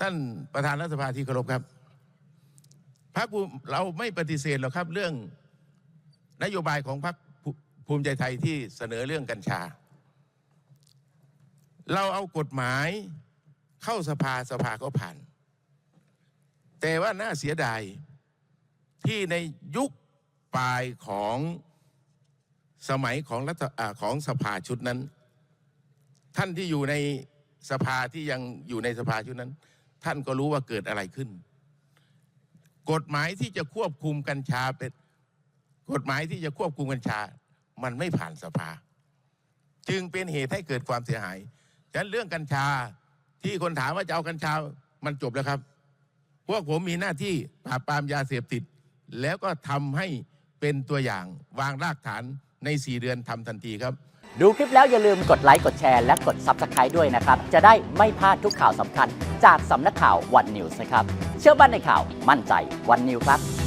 ท่านประธานรัฐสภาที่เคารพครับพรรคภูมิเราไม่ปฏิเสธหรอกครับเรื่องนโยบายของพรรคภูมิใจไทยที่เสนอเรื่องกัญชา เราเอากฎหมายเข้าสภาสภาก็ผ่าน แต่ว่าน่าเสียดายที่ในยุคปลายของสมัยของรัฐของสภาชุดนั้น ท่านที่อยู่ในสภาที่ยังอยู่ในสภาชุดนั้น ท่านก็รู้ว่าเกิดอะไรขึ้น กฎหมายที่จะควบคุมกัญชาเป็นกฎหมายที่จะควบคุมกัญชา มันไม่ผ่านสภา จึงเป็นเหตุให้เกิดความเสียหายฉะนั้นเรื่องกัญชาที่คนถามว่าจะเอากัญชา มันจบแล้วครับ พวกผมมีหน้าที่ปราบปรามยาเสพติด แล้วก็ทำให้เป็นตัวอย่างวางรากฐาน ใน 4 เดือนทำทันทีครับ ดูคลิปแล้วอย่าลืมกดไลค์ กดแชร์ และกด Subscribe ด้วยนะครับ จะได้ไม่พลาดทุกข่าวสำคัญ จากสำนักข่าววันนิวส์นะครับ เชื่อมั่นในข่าวมั่นใจวันนิวครับ